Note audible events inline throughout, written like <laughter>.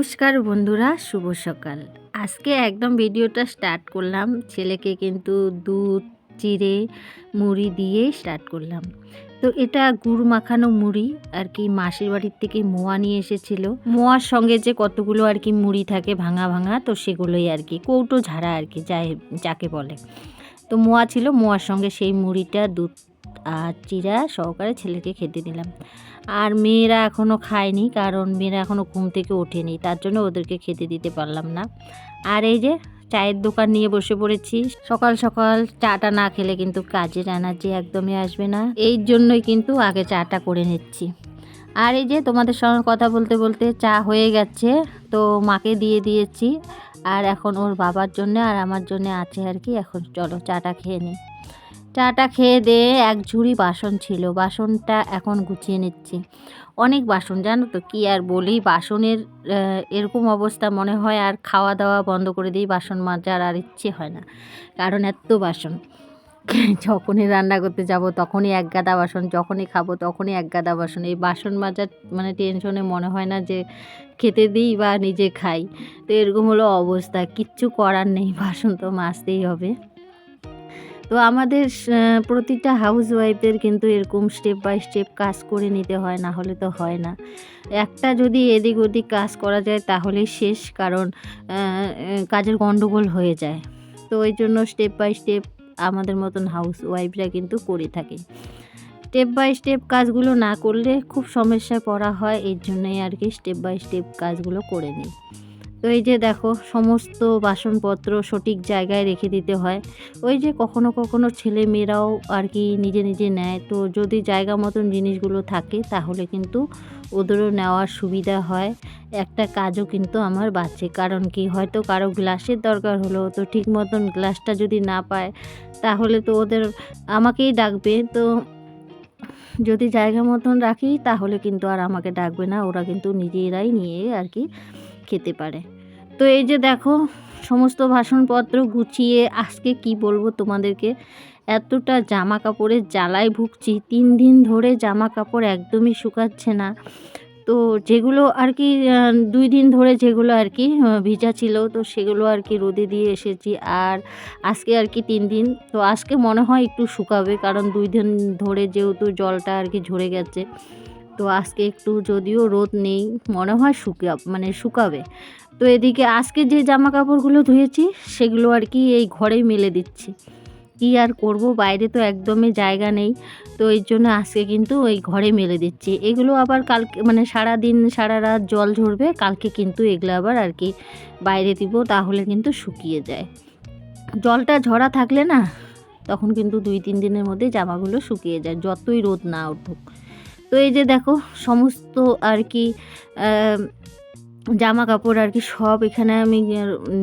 নমস্কার বন্ধুরা, শুভ সকাল। আজকে একদম ভিডিওটা স্টার্ট করলাম। ছেলেকে কিন্তু দুধ, চিড়ে, মুড়ি দিয়ে স্টার্ট করলাম। তো এটা গুড় মাখানো মুড়ি, আর কি মাসির বাড়ির থেকে মোয়া নিয়ে এসেছিল। মোয়ার সঙ্গে যে কতগুলো আর কি মুড়ি থাকে ভাঙা ভাঙা, তো সেগুলোই আর কি, কৌটো ঝাড়া আর কি, যাই যাকে বলে। তো মোয়া ছিল, মোয়ার সঙ্গে সেই মুড়িটা দুধ আর চিরা সহকারে ছেলেকে খেতে দিলাম। আর মেয়েরা এখনও খায়নি, কারণ মেয়েরা এখনও ঘুম থেকে ওঠেনি, তার জন্য ওদেরকে খেতে দিতে পারলাম না। আর এই যে চায়ের দোকান নিয়ে বসে পড়েছি, সকাল সকাল চাটা না খেলে কিন্তু কাজের এনার্জি একদমই আসবে না। এই জন্যই কিন্তু আগে চাটা করে নিচ্ছি। আর এই যে তোমাদের সঙ্গে কথা বলতে বলতে চা হয়ে গেছে, তো মাকে দিয়ে দিয়েছি। আর এখন ওর বাবার জন্য আর আমার জন্য আছে আর কি, এখন চলো চাটা খেয়ে নিই। চাটা খেয়ে দিয়ে এক ঝুড়ি বাসন ছিল। বাসনটা এখন গুছিয়ে নিচ্ছি। অনেক বাসন, জানো তো কি আর বলি? বাসনের এরকম অবস্থা মনে হয় আর খাওয়া দাওয়া বন্ধ করে দিই বাসন মাজার আর ইচ্ছে হয় না। কারণ এত বাসন। যখনই রান্না করতে যাব তখনই এক গাদা বাসন, যখনই খাব তখনই এক গাদা বাসন। এই বাসন মাজার মানে টেনশনে মনে হয় না যে খেতে দিই বা নিজে খাই। তো এরকম হলো অবস্থা। কিচ্ছু করার নেই। বাসন তো মাজতেই হবে। তো আমাদের প্রতিটা হাউস ওয়াইফদের কিন্তু এরকম স্টেপ বাই স্টেপ কাজ করে নিতে হয়, না হলে তো হয় না। একটা যদি এদিক ওদিক কাজ করা যায় তাহলে শেষ, কারণ কাজের গণ্ডগোল হয়ে যায়। তো ওই জন্য স্টেপ বাই স্টেপ আমাদের মতন হাউস ওয়াইফরা কিন্তু করে থাকে। স্টেপ বাই স্টেপ কাজগুলো না করলে খুব সমস্যায় পড়া হয়, এর জন্যই আর কি স্টেপ বাই স্টেপ কাজগুলো করে নিই। তো এই যে দেখো, সমস্ত বাসনপত্র সঠিক জায়গায় রেখে দিতে হয়। ওই যে কখনো কখনো ছেলে মেয়েরাও আর কি নিজে নিজে নেয়। তো যদি জায়গা মতন জিনিসগুলো থাকে, তাহলে কিন্তু ওদেরও নেওয়ার সুবিধা হয়। একটা কাজও কিন্তু আমার বাঁচে। কারণ কি? হয়তো কারও গ্লাসের দরকার হলো, তো ঠিক মতন গ্লাসটা যদি না পায়, তাহলে তো ওদের আমাকেই ডাকবে। তো যদি জায়গা মতন রাখি, তাহলে কিন্তু আর আমাকে ডাকবে না। ওরা কিন্তু নিজেরাই নিয়ে আর কি খেতে পারে। তো এই যে দেখো, সমস্ত বাসনপত্র গুছিয়ে আজকে কি বলব তোমাদেরকে? এতটা জামা কাপড়ের জ্বালায় ভুগছি। তিন দিন ধরে জামা কাপড় একদমই শুকাচ্ছে না। তো যেগুলো আর কি দুই দিন ধরে যেগুলো আর কি ভিজা ছিল, তো সেগুলো আর কি রোদে দিয়ে এসেছি। আর আজকে আর কি তিন দিন। তো আজকে মনে হয় একটু শুকাবে, কারণ দুই দিন ধরে যেহেতু জলটা আর কি ঝরে গেছে। তো আজকে একটু যদিও রোদ নেই, মনে হয় শুকা মানে শুকাবে। তো এদিকে আজকে যে জামা কাপড়গুলো ধুয়েছি, সেগুলো আর কি এই ঘরেই মেলে দিচ্ছি। কি আর করব, বাইরে তো একদমই জায়গা নেই, তো এই জন্য আজকে কিন্তু ওই ঘরে মেলে দিচ্ছি। এগুলো আবার কালকে মানে সারা দিন সারা রাত জল ঝরবে, কালকে কিন্তু এগুলো আবার আর কি বাইরে দিব, তাহলে কিন্তু শুকিয়ে যায়। জলটা ঝরা থাকলে না, তখন কিন্তু দুই, তিন দিনের মধ্যে জামাগুলো শুকিয়ে যায়, যতই রোদ না উঠুক। তো এই যে দেখো, সমস্ত আর কি জামা কাপড় আর কি সব এখানে আমি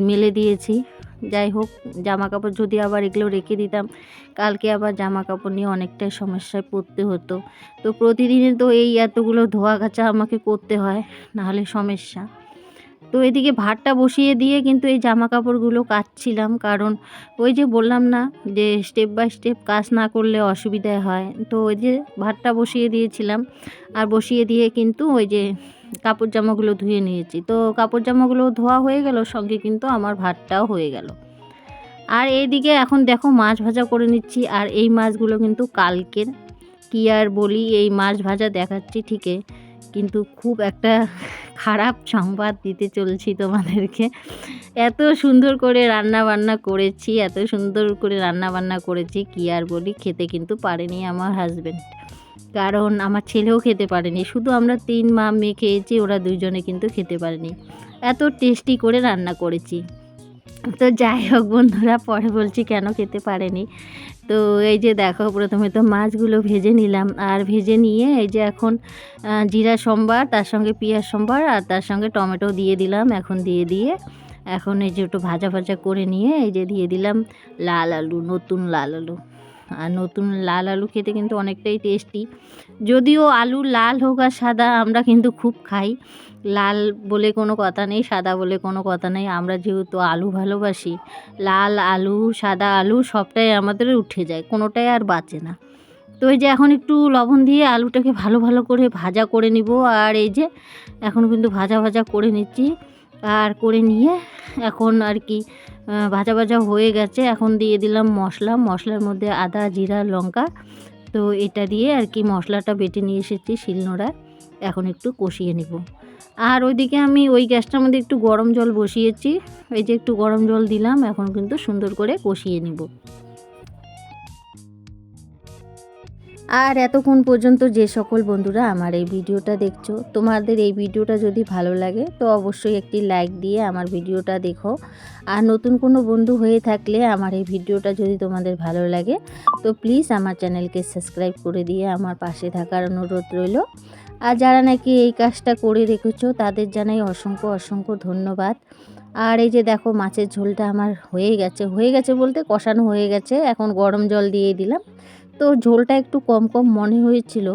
মেলে দিয়েছি। যাই হোক জামা কাপড় যদি আবার এগুলো রেখে দিতাম, কালকে আবার জামা কাপড় নিয়ে অনেকটাই সমস্যায় পড়তে হতো। তো প্রতিদিনে তো এই এতগুলো ধোয়া কাচা আমাকে করতে হয়, নাহলে সমস্যা। তো এদিকে ভাতটা বসিয়ে দিয়ে কিন্তু এই জামা কাপড়গুলো কাচ্ছিলাম। কারণ ওই যে বললাম না যে স্টেপ বাই স্টেপ কাজ না করলে অসুবিধা হয়। তো ওই যে ভাতটা বসিয়ে দিয়েছিলাম। আর বসিয়ে দিয়ে কিন্তু ওই যে কাপড় জামাগুলো ধুয়ে নিয়েছি। তো কাপড় জামাগুলো ধোয়া হয়ে গেল, সঙ্গে কিন্তু আমার ভাতটাও হয়ে গেল। আর এইদিকে এখন দেখো মাছ ভাজা করে নিচ্ছি। আর এই মাছগুলো কিন্তু কালকের। কি আর বলি, এই মাছ ভাজা দেখাচ্ছি ঠিকই কিন্তু খুব একটা খারাপ সংবাদ দিতে চলছি তোমাদেরকে। এত সুন্দর করে রান্না বান্না করেছি, এত সুন্দর করে রান্না বান্না করেছি, কি আর বলি, খেতে কিন্তু পারেনি আমার হাজবেন্ড কারণ আমার ছেলেও খেতে পারেনি, শুধু আমরা তিন মা মেয়ে খেয়েছি, ওরা দুজনে কিন্তু খেতে পারেনি। এত টেস্টি করে রান্না করেছি। তো যাই হোক বন্ধুরা, পরে বলছি কেন খেতে পারেনি। তো এই যে দেখো, প্রথমে তো মাছগুলো ভেজে নিলাম। আর ভেজে নিয়ে এই যে এখন জিরা সম্বার, তার সঙ্গে পেঁয়াজ সম্বার, আর তার সঙ্গে টমেটো দিয়ে দিলাম এখন দিয়ে দিয়ে। এখন এই যে একটু ভাজা ভাজা করে নিয়ে এই যে দিয়ে দিলাম লাল আলু, নতুন লাল আলু। আর নতুন লাল আলু খেতে কিন্তু অনেকটাই টেস্টি যদিও আলু লাল হোক আর সাদা, আমরা কিন্তু খুব খাই। লাল বলে কোনো কথা নেই, সাদা বলে কোনো কথা নেই। আমরা যেহেতু আলু ভালোবাসি, লাল আলু, সাদা আলু সবটাই আমাদের উঠে যায়, কোনোটাই আর বাঁচে না। তো এই যে এখন একটু লবণ দিয়ে আলুটাকে ভালো ভালো করে ভাজা করে নিব। আর এই যে, এখন কিন্তু ভাজা ভাজা করে নিচ্ছি। আর করে নিয়ে এখন আর কি ভাজা ভাজা হয়ে গেছে। এখন দিয়ে দিলাম মশলা। মশলার মধ্যে আদা, জিরা, লঙ্কা। তো এটা দিয়ে আর কি মশলাটা বেটে নিয়ে এসেছি শিলনোড়ায়। এখন একটু কষিয়ে নিব। আর ওইদিকে আমি ওই গ্যাসটার মধ্যে একটু গরম জল বসিয়েছি। এই যে একটু গরম জল দিলাম, এখন কিন্তু সুন্দর করে কষিয়ে নিব। আর এতক্ষণ পর্যন্ত যে সকল বন্ধুরা আমার এই ভিডিওটা দেখছ, তোমাদের এই ভিডিওটা যদি ভালো লাগে, তো অবশ্যই একটি লাইক দিয়ে আমার ভিডিওটা দেখো। আর নতুন কোনো বন্ধু হয়ে থাকলে আমার এই ভিডিওটা যদি তোমাদের ভালো লাগে, তো প্লিজ আমার চ্যানেলকে সাবস্ক্রাইব করে দিয়ে আমার পাশে থাকার অনুরোধ রইল। আর যারা নাকি এই কাজটা করে রেখেছো, তাদের জানাই অসংখ্য অসংখ্য ধন্যবাদ। আর এই যে দেখো মাছের ঝোলটা আমার হয়ে গেছে হয়ে গেছে বলতে কষানো হয়ে গেছে, এখন গরম জল দিয়ে দিলাম। তো ঝোলটা একটু কম কম মনে হয়েছিল,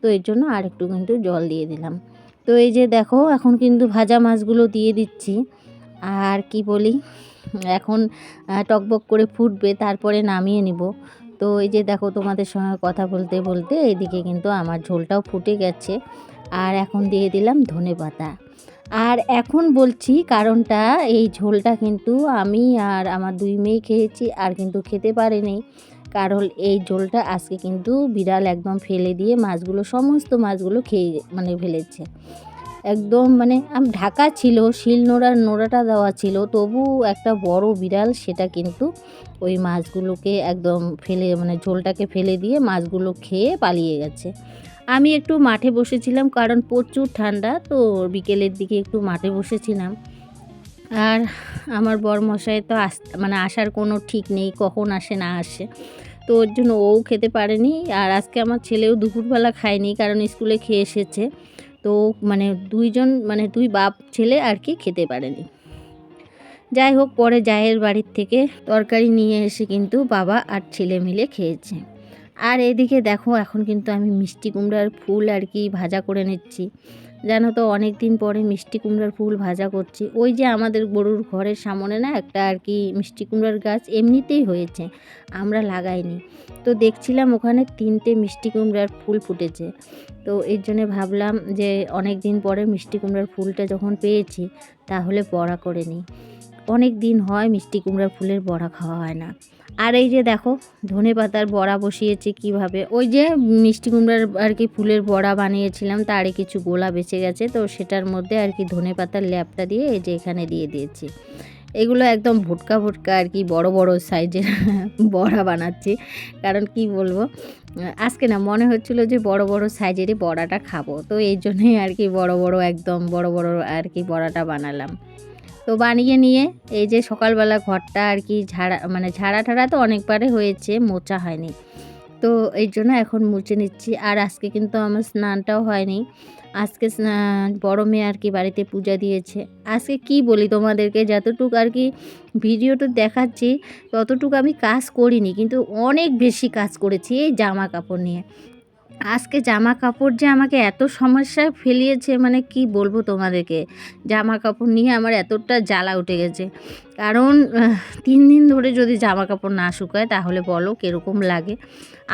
তো এর জন্য আর একটু কিন্তু জল দিয়ে দিলাম। তো এই যে দেখো, এখন কিন্তু ভাজা মাছগুলো দিয়ে দিচ্ছি। আর কি বলি, এখন টকবক করে ফুটবে, তারপরে নামিয়ে নিব। তো এই যে দেখো, তোমাদের সঙ্গে কথা বলতে বলতে এদিকে কিন্তু আমার ঝোলটাও ফুটে গেছে। আর এখন দিয়ে দিলাম ধনে পাতা। আর এখন বলছি কারণটা, এই ঝোলটা কিন্তু আমি আর আমার দুই মেয়ে খেয়েছি, আর কিন্তু খেতে পারেনি। কারণ এই ঝোলটা আজকে কিন্তু বিড়াল একদম ফেলে দিয়ে মাছগুলো, সমস্ত মাছগুলো খেয়ে মানে ফেলেছে। একদম মানে আম, ঢাকা ছিল, শিল নোড়ার নোড়াটা দেওয়া ছিল, তবু একটা বড় বিড়াল সেটা কিন্তু ওই মাছগুলোকে একদম ফেলে মানে ঝোলটাকে ফেলে দিয়ে মাছগুলো খেয়ে পালিয়ে গেছে। আমি একটু মাঠে বসেছিলাম কারণ প্রচুর ঠান্ডা, তো বিকেলের দিকে একটু মাঠে বসেছিলাম। আর আমার বরমশাই তো আস মানে আসার কোনো ঠিক নেই, কখন আসে না আসে। তো ওর জন্য ও খেতে পারেনি আর আজকে আমার ছেলেও দুপুরবেলা খায়নি কারণ স্কুলে খেয়ে এসেছে। তো মানে দুইজন মানে দুই বাপ ছেলে আর কি খেতে পারেনি। যাই হোক, পরে জায়ের বাড়ির থেকে তরকারি নিয়ে এসে কিন্তু বাবা আর ছেলে মিলে খেয়েছে। আর এদিকে দেখো, এখন কিন্তু আমি মিষ্টি কুমড়ার ফুল আর কি ভাজা করে নিচ্ছি। জানো তো অনেক দিন পরে মিষ্টি কুমড়ার ফুল ভাজা করছি। ওই যে আমাদের গরুর ঘরের সামনে না একটা আর কি মিষ্টি কুমড়ার গাছ এমনিতেই হয়েছে, আমরা লাগাইনি। তো দেখছিলাম ওখানে তিনটে মিষ্টি কুমড়ার ফুল ফুটেছে। তো এর জন্যে ভাবলাম যে অনেক দিন পরে মিষ্টি কুমড়ার ফুলটা যখন পেয়েছি, তাহলে পড়া করে নিই। অনেক দিন হয় মিষ্টি কুমড়ার ফুলের বড়া খাওয়া হয় না। আর এই যে দেখো, ধনে পাতার বড়া বসিয়েছে কীভাবে? ওই যে মিষ্টি কুমড়ার আর কি ফুলের বড়া বানিয়েছিলাম, তারে কিছু গোলা বেঁচে গেছে, তো সেটার মধ্যে আর কি ধনে পাতার ল্যাপটা দিয়ে এই যে এখানে দিয়ে দিয়েছি। এগুলো একদম ভুটকা ভুটকা আর কি বড় বড় সাইজের <laughs> বড়া বানাচ্ছি। কারণ কি বলব, আজকে না মনে হচ্ছিল যে বড় বড় সাইজেরই বড়াটা খাব, তো এই জন্যই আর কি বড় বড় একদম বড় বড় আর কি বড়াটা বানালাম। তো বানিয়ে নিয়ে এই যে সকালবেলা ঘরটা আর কি ঝাড়া মানে ঝাড়া ঠাড়া তো অনেকবারে হয়েছে, মোচা হয়নি। তো এই জন্য এখন মুছে নিচ্ছি আর আজকে কিন্তু আমার স্নানটাও হয়নি। আজকে বড় মেয়ে আর কি বাড়িতে পূজা দিয়েছে। আজকে কি বলি তোমাদেরকে, যতটুকু আর কি ভিডিওটা দেখাচ্ছি, ততটুকু আমি কাজ করিনি, কিন্তু অনেক বেশি কাজ করেছি এই জামা কাপড় নিয়ে। আজকে জামা কাপড় যে আমাকে এত সমস্যায় ফেলিয়েছে মানে কি বলব তোমাদেরকে? জামা কাপড় নিয়ে আমার এতটা জ্বালা উঠে গেছে। কারণ তিন দিন ধরে যদি জামা কাপড় না শুকায়, তাহলে বলো কীরকম লাগে?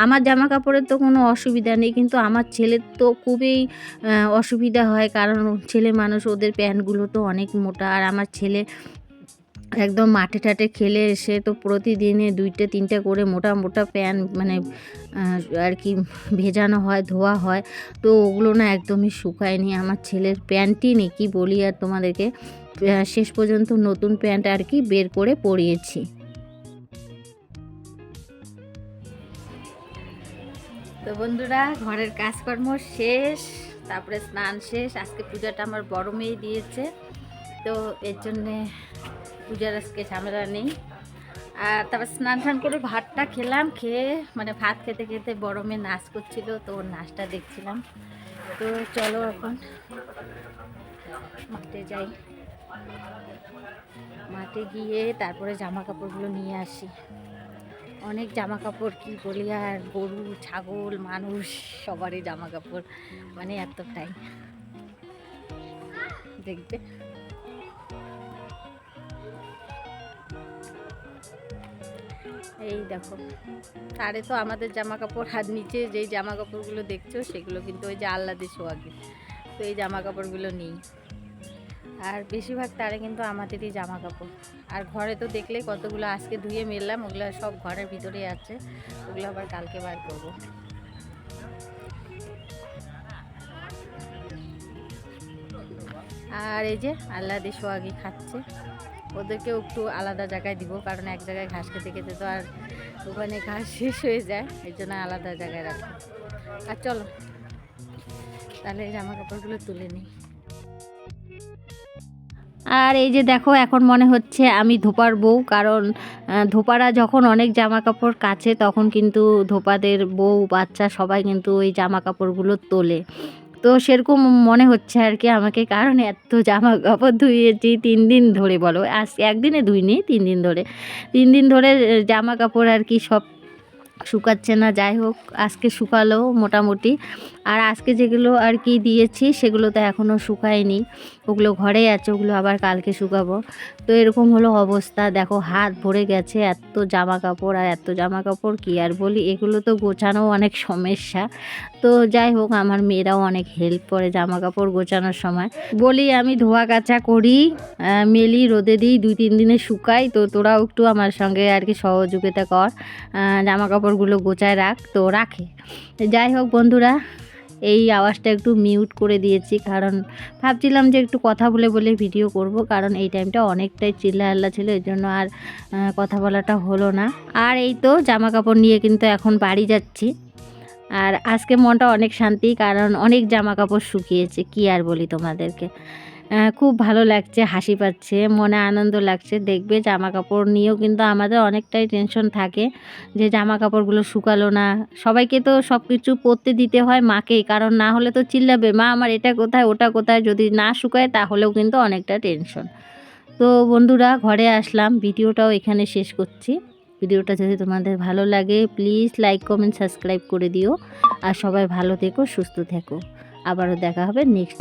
আমার জামা কাপড়ের তো কোনো অসুবিধা নেই, কিন্তু আমার ছেলের তো খুবই অসুবিধা হয়। কারণ ছেলে মানুষ, ওদের প্যান্টগুলো তো অনেক মোটা। আর আমার ছেলে একদম মাঠে টাটে খেলে এসে তো প্রতিদিনে দুইটা, তিনটা করে মোটা মোটা প্যান্ট মানে আর কি ভেজানো হয়, ধোয়া হয়। তো ওগুলো না একদমই শুকায়নি। আমার ছেলের প্যান্টই নেই, কি বলি আর তোমাদেরকে? শেষ পর্যন্ত নতুন প্যান্ট আর কি বের করে পরিয়েছি। তো বন্ধুরা, ঘরের কাজকর্ম শেষ, তারপরে স্নান শেষ। আজকে পূজাটা আমার বড় মেয়ে দিয়েছে। তো এর জন্যে পূজার আজকে ঝামেলা নেই। আর তারপর স্নান টান করে ভাতটা খেলাম, খেয়ে মানে ভাত খেতে খেতে বড় মেয়ে নাচ করছিল, তো ওর নাচটা দেখছিলাম। তো চলো এখন মাঠে যাই। মাঠে গিয়ে তারপরে জামা কাপড়গুলো নিয়ে আসি। অনেক জামা কাপড় কি বলি আর, গরু, ছাগল, মানুষ, সবারই জামা কাপড় মানে এতটাই। দেখবে? এই দেখো। তারে তো আমাদের জামা কাপড় হাত নিচে যেই জামা কাপড়গুলো দেখছ, সেগুলো কিন্তু ওই যে আল্লাদের সোয়াগে। তো এই জামা কাপড়গুলো নেই। আর বেশিরভাগ তারে কিন্তু আমাদেরই জামা কাপড় আর ঘরে তো দেখলেই কতগুলো আজকে ধুয়ে মেললাম, ওগুলো সব ঘরের ভিতরেই আছে। ওগুলো আবার কালকে বার করব। আর এই যে আল্লাদি সোয়াগি খাচ্ছে। ওদেরকেও একটু আলাদা জায়গায় দিব, কারণ এক জায়গায় ঘাস খেতে খেতে তো আর ওখানে ঘাস <laughs> শেষ হয়ে যায়, এই জন্য আলাদা জায়গায় রাখো। আর চলো, তাহলে জামা কাপড়গুলো তুলে নিই। আর এই যে দেখো, এখন মনে হচ্ছে আমি ধোপার বউ, কারণ ধোপারা যখন অনেক জামা কাপড় কাচে তখন কিন্তু ধোপাদের বউ, বাচ্চা সবাই কিন্তু ওই জামা কাপড়গুলো তোলে। তো সেরকম মনে হচ্ছে আর কি আমাকে, কারণ এত জামা কাপড় ধুয়েছি তিন দিন ধরে বলো, আজ একদিনে ধুইনি, তিন দিন ধরে। তিন দিন ধরে জামা কাপড় আর কি সব শুকাচ্ছে না, যাই হোক, আজকে শুকালো মোটামুটি। আর আজকে যেগুলো আর কি দিয়েছি সেগুলো তো এখনও শুকায়নি। ওগুলো ঘরেই আছে, ওগুলো আবার কালকে শুকাবো। তো এরকম হলো অবস্থা। দেখো, হাত ভরে গেছে, এত জামা কাপড় আর এত জামা কাপড় কি আর বলি? এগুলো তো গোছানো অনেক সমস্যা। তো যাই হোক, আমার মেয়েরাও অনেক হেল্প করে জামা কাপড় গোছানোর সময়। বলি, আমি ধোয়া কাচা করি মেলি, রোদে দিই, দুই তিন দিনে শুকাই। তো তোরাও একটু আমার সঙ্গে আর কি সহযোগিতা কর। জামা কাপড়গুলো গোছায় রাখ। তো রাখে। যাই হোক, বন্ধুরা এই আওয়াজটা একটু মিউট করে দিয়েছি, কারণ ভাবছিলাম যে একটু কথা বলে বলে ভিডিও করব, কারণ এই টাইমটা অনেকটাই চিল্লাহাল্লা ছিল, এর জন্য আর কথা বলাটা হলো না। আর এই তো জামা কাপড় নিয়ে কিন্তু এখন বাড়ি যাচ্ছি। আর আজকে মনটা অনেক শান্তি, কারণ অনেক জামা কাপড় শুকিয়েছে, কী আর বলি তোমাদেরকে। খুব ভালো লাগছে, হাসি পাচ্ছে, মনে আনন্দ লাগছে। দেখবে জামা কাপড় নিয়েও কিন্তু আমাদের অনেকটাই টেনশন থাকে যে জামা কাপড়গুলো শুকালো না। সবাইকে তো সব কিছু পরতে দিতে হয় মাকেই, কারণ না হলে তো চিল্লাবে, মা, আমার এটা কোথায়, ওটা কোথায়? যদি না শুকায় তাহলেও কিন্তু অনেকটা টেনশন তো বন্ধুরা, ঘরে আসলাম, ভিডিওটাও এখানে শেষ করছি। ভিডিওটা যদি তোমাদের ভালো লাগে প্লিজ লাইক কমেন্ট সাবস্ক্রাইব করে দিও। আর সবাই ভালো থেকো, সুস্থ থেকো। আবারও দেখা হবে নেক্সট